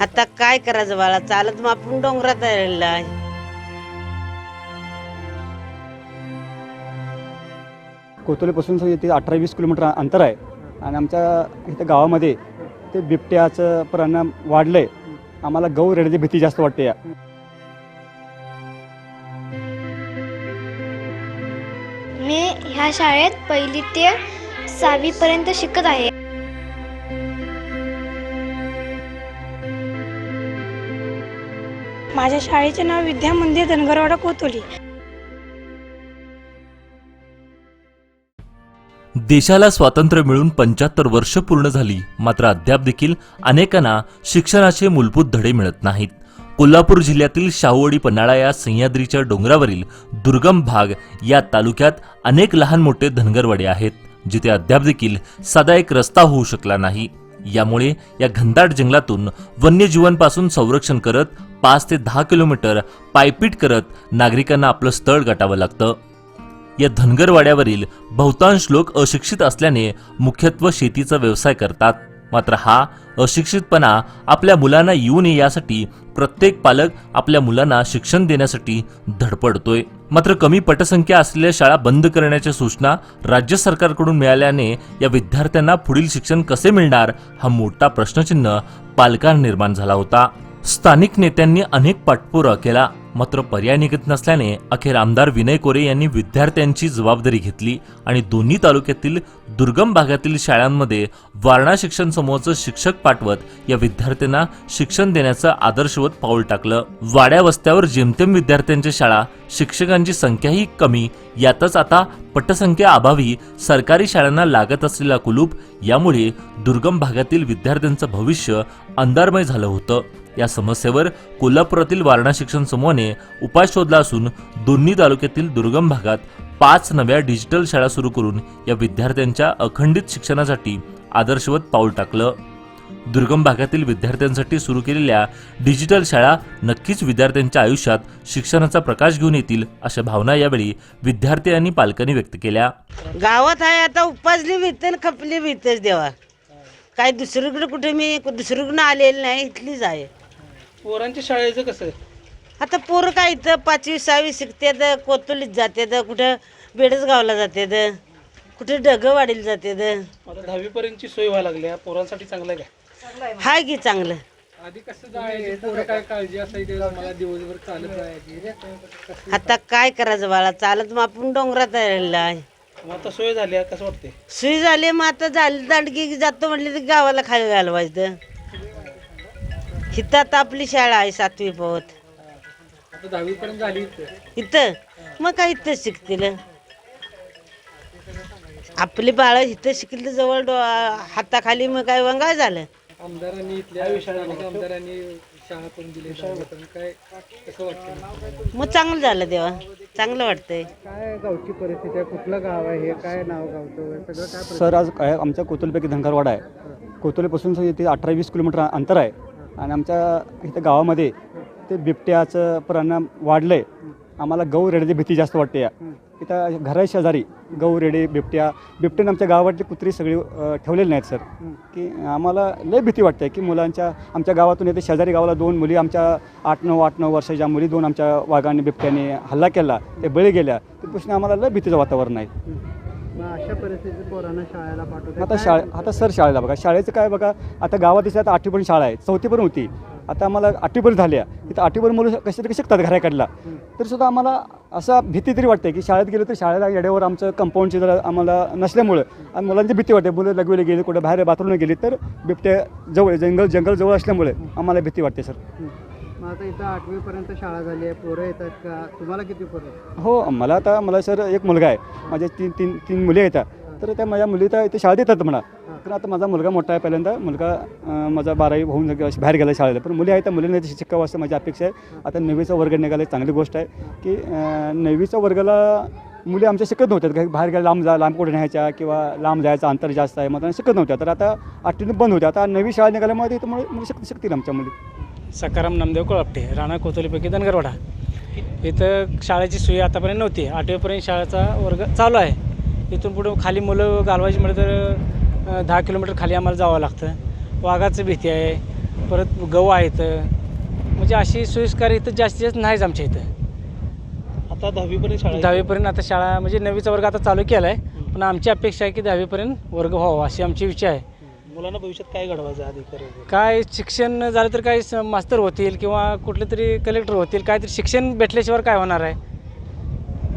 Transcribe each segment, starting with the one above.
आता काय करायचं बाळा? चालत मग आपण डोंगरात आलेला आहे. कोतोलीपासून ते अठरा वीस किलोमीटर अंतर आहे. आणि आमच्या इथं गावामध्ये ते बिबट्याचं परिणाम वाढलं आहे आम्हाला गौ रेड्याची भीती जास्त वाटते या. मी ह्या शाळेत पहिली ते सहावीपर्यंत शिकत आहे. माझ्या शाळेचे नाव विद्या मंदिर धनगरवाडा कोतोली. देशाला स्वातंत्र्य मिळून पंच्याहत्तर वर्ष पूर्ण झाली मात्र अद्याप देखील अनेकांना शिक्षणाचे मूलभूत धडे मिळत नाहीत. कोल्हापूर जिल्ह्यातील शाहूवडी पन्हाळा या सह्याद्रीच्या डोंगरावरील दुर्गम भाग या तालुक्यात अनेक लहान मोठे धनगरवाडे आहेत जिथे अद्याप देखील साधा एक रस्ता होऊ शकला नाही. यामुळे या घनदाट जंगलातून वन्यजीवांपासून संरक्षण करत पाच ते दहा किलोमीटर पायपीट करत नागरिकांना आपलं स्थळ गाठावं लागतं. या धनगरवाड्यावरील बहुतांश लोक अशिक्षित असल्याने मुख्यत्व शेतीचा व्यवसाय करतात. मात्र हा अशिक्षितपणा आपल्या मुलांना येऊ नये यासाठी प्रत्येक पालक आपल्या मुलांना शिक्षण देण्यासाठी धडपडतोय. मात्र कमी पटसंख्या असलेल्या शाळा बंद करण्याच्या सूचना राज्य सरकारकडून मिळाल्याने या विद्यार्थ्यांना पुढील शिक्षण कसे मिळणार हा मोठा प्रश्नचिन्ह पालकांना निर्माण झाला होता. स्थानिक नेत्यांनी अनेक पाठपुरा केला मात्र पर्याय निघत नसल्याने अखेर आमदार विनय कोरे यांनी विद्यार्थ्यांची जबाबदारी घेतली आणि दोन्ही तालुक्यातील दुर्गम भागातील शाळांमध्ये वारणा शिक्षण समूहाचं शिक्षक पाठवत या विद्यार्थ्यांना शिक्षण देण्याचं आदर्शवत पाऊल टाकलं. वाड्या वस्त्यावर जेमतेम विद्यार्थ्यांच्या शाळा शिक्षकांची संख्याही कमी यातच आता पटसंख्या अभावी सरकारी शाळांना लागत असलेला कुलूप यामुळे दुर्गम भागातील विद्यार्थ्यांचं भविष्य अंधारमय झालं होतं. या समस्येवर कोल्हापुरातील वारणा शिक्षण समूहाने उपाय शोधला असून दोन्ही तालुक्यातील दुर्गम भागात पाच नव्या डिजिटल शाळा सुरू करून या विद्यार्थ्यांच्या अखंडित शिक्षणासाठी आदर्शवत पाऊल टाकलं. दुर्गम भागातील विद्यार्थ्यांसाठी सुरू केलेल्या डिजिटल शाळा नक्कीच विद्यार्थ्यांच्या आयुष्यात शिक्षणाचा प्रकाश घेऊन येतील अशा भावना यावेळी विद्यार्थी आणि पालकांनी व्यक्त केल्या. गावात आहे आता उपासली भीत खपली भीतच देवा. काय दुसरीकडे कुठे मी दुसरीकडून आलेली नाही इथलीच आहे. पोरांच्या शाळेचं कसं? आता पोरं काय इथं पाचवी सहावी शिकतात कोतोलीत जातात कुठं बेडसगावला जातात कुठं डगवाडीला जातात. आता दहावीपर्यंतची सोय व्हायला लागली आहे. पोरांसाठी चांगलं आहे काय हाय की चांगलं. आधी कसं जायचं? पोरं काय काळजी असायची? मला दिवसभर चालत राहायची. आता काय करायचं बाळा? चालत मग आपण डोंगरात आलेला आहे. मग आता सोय झाली आहे. कसं वाटते सुई झाली मग आता झाली दांडगी जातो म्हटली तर गावाला खाली घालवायचं. इथं आता आपली शाळा आहे सातवी आता झाली इथं. इथं? मग काय इथं शिकतील? आपली बाळ इथं शिकली तर जवळ डो हाताखाली मग काय वंगाळ झालं? आमदारांनी इथल्या शाळेला आमदारांनी शाळा पण दिली दहावीपर्यंत. काय कसं वाटतं मग चांगलं झालं देवा. चांगलं वाटतंय. काय गावची परिस्थिती आहे? कुठलं गाव आहे? हे काय नाव गावचं? सगळं काय सर आज काय आमच्या कोतोलीपैकी धनगरवाडा आहे. कोतोलीपासून ते अठरा वीस किलोमीटर अंतर आहे. आणि आमच्या इथं गावामध्ये ते बिबट्याचं परिणाम वाढलं आहे आम्हाला गौ रेड्याची भीती जास्त वाटते या. इथं घरा शेजारी गौ रेडे बिबट्या बिबट्याने आमच्या गावातली कुत्री सगळी ठेवलेली नाहीत सर. की आम्हाला लय भीती वाटते की मुलांच्या आमच्या गावातून येते शेजारी गावाला दोन मुली आमच्या आठ नऊ आठ नऊ वर्षाच्या मुली दोन आमच्या वाघाने बिबट्याने हल्ला केला ते बळी गेल्या. त्यापासून आम्हाला लय भीतीचं वातावरण आहे. मग अशा परिस्थितीत पोरांना शाळेला पाठवतात. आता शाळे आता सर शाळेला बघा. शाळेचं काय बघा आता गावात दिसत आता आठवीपर्यंत शाळा आहे. चौथीपर्यंत होती. आता आम्हाला आठवीपर्यंत झाल्या तिथं आठवीपर्यंत मुलं कशी तरी शिकतात घराकडला. तरी सुद्धा आम्हाला असा भीती तरी वाटते की शाळेत गेलो तर शाळेला येड्यावर आमचं कंपाऊंडची जरा आम्हाला नसल्यामुळं आणि मुलांची भीती वाटते. मुलं लगवेले गेली कुठे बाहेर बाथरूमला गेली तर बिबट्या जवळ जंगल जंगल जवळ असल्यामुळे आम्हाला भीती वाटते सर. मग आता इथं आठवीपर्यंत शाळा झाली आहे. पोरं येतात का? तुम्हाला किती पोरं हो मला आता मला सर एक मुलगा आहे. माझ्या तीन तीन तीन मुली आहेत तर त्या माझ्या मुली तर इथे शाळेत येतात म्हणा. तर आता माझा मुलगा मोठा आहे पहिल्यांदा. मुलगा माझा बारावी होऊन बाहेर गेला शाळेला. पण मुली आहेत त्या मुलींना शिकावं असं माझी अपेक्षा आहे. आता नववीचा वर्ग निघाला चांगली गोष्ट आहे. की नववीच्या वर्गाला मुली आमच्या शिकत नव्हत्या. काही बाहेर गेल्या लांब जा लांब कुठे न्यायच्या किंवा लांब जायचं अंतर जास्त आहे मग त्यांना शिकत नव्हत्या. तर आता आठवीने बंद होत्या. आता नवी शाळा निघाल्यामुळे मुली मुली शिक शिकतील आमच्या मुली. सकाराम नामदेव कोळपटे राणा कोतोलीपैकी धनगरवाडा. इथं शाळेची सोय आतापर्यंत नव्हती. आठवीपर्यंत शाळेचा वर्ग चालू आहे. इथून पुढं खाली मुलं घालवायची म्हटलं तर दहा किलोमीटर खाली आम्हाला जावं लागतं. वाघाचं भीती आहे. परत गहू आहेत म्हणजे अशी सोयीस्कर इथं जास्तीत जास्त नाहीच आमच्या इथं. आता दहावीपर्यंत शाळा आहे. दहावीपर्यंत आता शाळा म्हणजे नववीचा वर्ग आता चालू केला आहे पण आमची अपेक्षा आहे की दहावीपर्यंत वर्ग व्हावा अशी आमची इच्छा आहे. मुलांना भविष्यात काय घडवायचं अधिकारी वगैरे? काय शिक्षण झालं तर काय स- मास्तर होतील किंवा कुठले तरी कलेक्टर होतील काहीतरी शिक्षण भेटल्याशिवाय काय होणार आहे?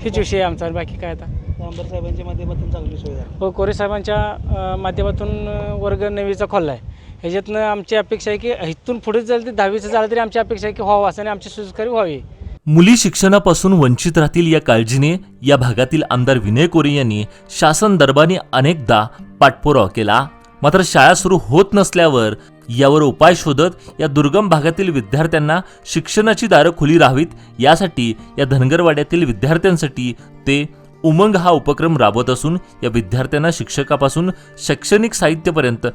हीच विषय आहे आमचा. बाकी काय आता? आमदार साहेबांच्या माध्यमातून चांगली सुविधा आहे. हो कोरे साहेबांच्या अ, माध्यमातून अ, वर्ग नववीचा खोलला आहे. ह्याच्यातनं आमची अपेक्षा आहे की इथून पुढे झालं तर दहावीचं झालं तरी आमची अपेक्षा आहे की व्हावं असं आणि आमची सुस्कारी व्हावी. मुली शिक्षणापासून वंचित राहतील या काळजीने या भागातील आमदार विनय कोरे यांनी शासन दरबारी अनेकदा पाठपुरावा केला. मात्र शाळा सुरू होत नसल्यावर यावर उपाय शोधत या दुर्गम भागातील विद्यार्थ्यांना शिक्षणाची दारं खुली राहावीत यासाठी या धनगरवाड्यातील विद्यार्थ्यांसाठी ते उमंग हा उपक्रम राबवत असून या विद्यार्थ्यांना शिक्षकापासून शैक्षणिक साहित्यापर्यंत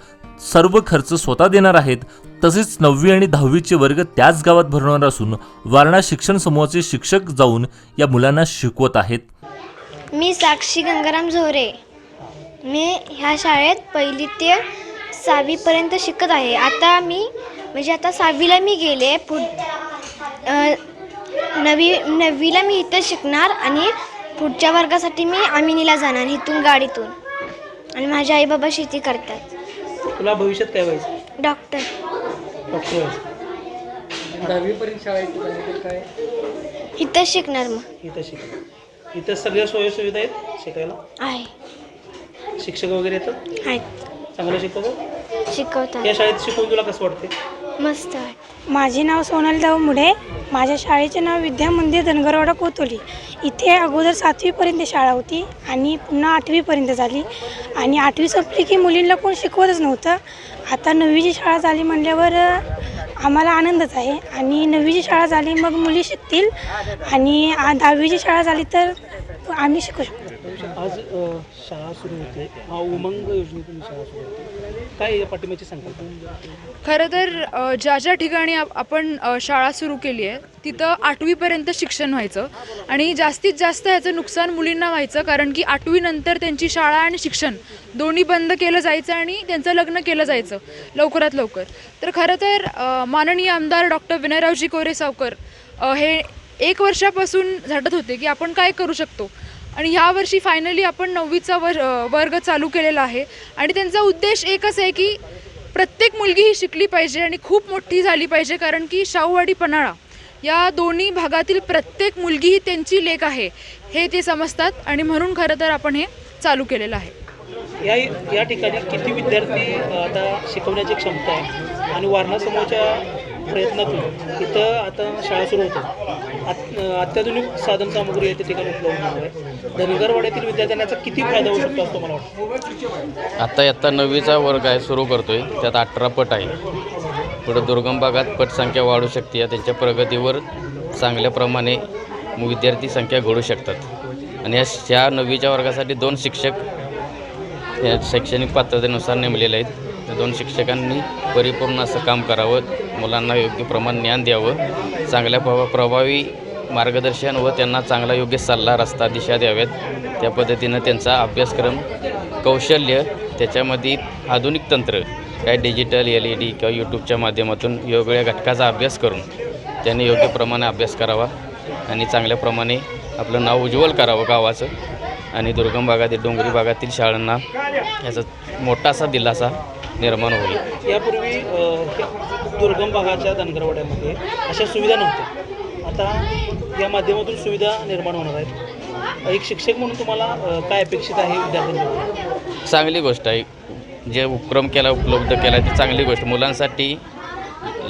सर्व खर्च स्वतः देणार आहेत. तसेच नववी आणि दहावीचे वर्ग त्याच गावात भरवणार असून वारणा शिक्षण समूहाचे शिक्षक जाऊन या मुलांना शिकवत आहेत. मी साक्षी गंगाराम झोरे मी ह्या शाळेत पहिली ते सहावीपर्यंत शिकत आहे. आता मी म्हणजे आता सहावीला मी गेले पुढ नवी नववीला मी इथं शिकणार आणि पुढच्या वर्गासाठी मी आमिनीला जाणार इथून गाडीतून. आणि माझे आई बाबा शेती करतात. तुला भविष्यात काय व्हायचं? डॉक्टर. डॉक्टर व्हायचं. दहावीपर्यंत शाळा आहे तुला काय? इथं शिकणार मग. इथं शिक इथं सगळ्या सोयी सुविधा आहेत शिकायला? आहे. शिक्षक वगैरे येतात? आहेत. चांगलं शिकवतात? शिकवतात. या शाळेत शिकवून तुला कसं वाटते मस्त माझे नाव सोनल दाऊ मुढे माझ्या शाळेचे नाव विद्या मंदिर धनगरवाडा कोतोली. इथे अगोदर सातवीपर्यंत शाळा होती आणि पुन्हा आठवीपर्यंत झाली. आणि आठवी संपली की मुलींना कोण शिकवतच नव्हतं. आता नववीची शाळा झाली म्हणल्यावर अ, आम्हाला आनंदच आहे. आणि नववीची शाळा झाली मग मुली शिकतील. आणि आ- दहावीची शाळा झाली तर आम्ही शिकू शकतो. आज शाळा सुरू होते. हा उमंग योजनेतून शाळा सुरू होते. काय या पाठिंब्याची संकल्पना? खरं तर ज्या ज्या ठिकाणी आप- आपण शाळा सुरू केली आहे तिथं आठवीपर्यंत शिक्षण व्हायचं आणि जास्तीत जास्त ह्याचं नुकसान मुलींना व्हायचं कारण की आठवीनंतर त्यांची शाळा आणि शिक्षण दोन्ही बंद केलं जायचं आणि त्यांचं लग्न केलं जायचं लवकरात लवकर. तर खरं तर माननीय आमदार डॉक्टर विनयरावजी कोरे सावकर हे एक वर्षापासून झटत होते की आपण काय करू शकतो. आणि ह्या वर्षी फायनली आपण नववीचा वर वर्ग चालू केलेला आहे. आणि त्यांचा उद्देश एकच आहे की प्रत्येक मुलगी ही शिकली पाहिजे आणि खूप मोठी झाली पाहिजे कारण की शाहूवाडी पन्हाळा या दोन्ही भागातील प्रत्येक मुलगी ही त्यांची लेख आहे हे ते समजतात. आणि म्हणून खरं तर आपण हे चालू केलेलं आहे. या या ठिकाणी किती विद्यार्थी आता शिकवण्याची क्षमता आहे? आणि वारणा समूहाच्या प्रयत्नातून इथं आता शाळा सुरू होते. आत- अत्याधुनिक साधन सामुग्री या ठिकाणी उपलब्ध आहे. धनगरवाड्यातील विद्यार्थ्यांना याचा किती फायदा होऊ शकतो असं मला वाटतं? आता आत्ता नववीचा वर्ग आहे सुरू करतोय. त्यात अठरा पट आहे. पुढं दुर्गम भागात पटसंख्या वाढू शकते. या त्यांच्या प्रगतीवर चांगल्याप्रमाणे विद्यार्थी संख्या घडू शकतात. आणि या ह्या नववीच्या वर्गासाठी दोन शिक्षक या शैक्षणिक पात्रतेनुसार नेमलेले आहेत. त्या दोन शिक्षकांनी परिपूर्ण असं काम करावं मुलांना योग्य प्रमाण ज्ञान द्यावं चांगल्या प्रभा प्रभावी मार्गदर्शन व त्यांना चांगला योग्य सल्ला रस्ता दिशा द्याव्यात. त्या पद्धतीनं त्यांचा अभ्यासक्रम कौशल्य त्याच्यामध्ये आधुनिक तंत्र काय डिजिटल एल ई डी किंवा यूट्यूबच्या माध्यमातून वेगवेगळ्या घटकाचा अभ्यास करून त्यांनी योग्य प्रमाणे अभ्यास करावा आणि चांगल्या प्रमाणे आपलं नाव उज्ज्वल करावं गावाचं. आणि दुर्गम भागातील डोंगरी भागातील शाळांना याचा मोठासा दिलासा निर्माण होईल. यापूर्वी अ, दुर्गम भागाच्या धनगरवाड्यामध्ये अशा सुविधा नव्हत्या. आता या माध्यमातून सुविधा निर्माण होणार आहेत. एक शिक्षक म्हणून तुम्हाला अ, काय अपेक्षित आहे विद्यार्थ्यांकडून चांगली गोष्ट आहे. जे उपक्रम केला उपलब्ध केला ती चांगली गोष्ट. मुलांसाठी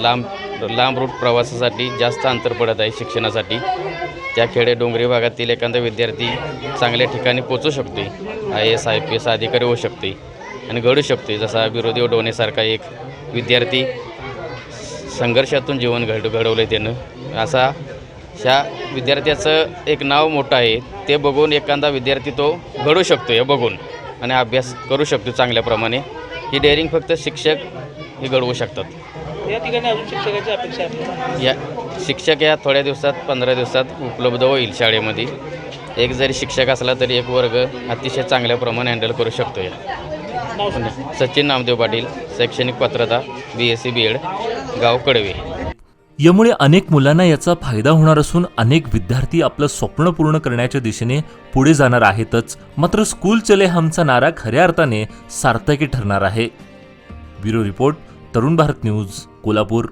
लांब लांब रूट प्रवासासाठी जास्त अंतर पडत आहे शिक्षणासाठी. त्या खेडे डोंगरी भागातील एखादा विद्यार्थी चांगल्या ठिकाणी पोचू शकतो I S I P S अधिकारी होऊ शकते आणि घडू शकते. जसा विरोधी डोनेसारखा एक विद्यार्थी संघर्षातून जीवन घड घडवलं आहे त्यानं. असा ह्या विद्यार्थ्याचं एक नाव मोठं आहे. ते बघून एखादा विद्यार्थी तो घडू शकतो हे बघून. आणि अभ्यास करू शकतो चांगल्या प्रमाणे ही डेअरिंग फक्त शिक्षक हे घडवू शकतात. या ठिकाणी अजून शिक्षकाची अपेक्षा. या शिक्षक या थोड्या दिवसात पंधरा दिवसात उपलब्ध होईल शाळेमध्ये. एक जरी शिक्षक असला तरी एक वर्ग अतिशय चांगल्या प्रमाणे हँडल करू शकतो या. सचिन नामदेव पाटील शैक्षणिक पात्रता B S C B Ed गाव कडवे. यामुळे अनेक मुलांना याचा फायदा होणार असून अनेक विद्यार्थी आपलं स्वप्न पूर्ण करण्याच्या दिशेने पुढे जाणार आहेतच. मात्र स्कूल चले हमचा नारा खऱ्या अर्थाने सार्थकी ठरणार आहे. Bureau report Tarun Bharat news Kolhapur.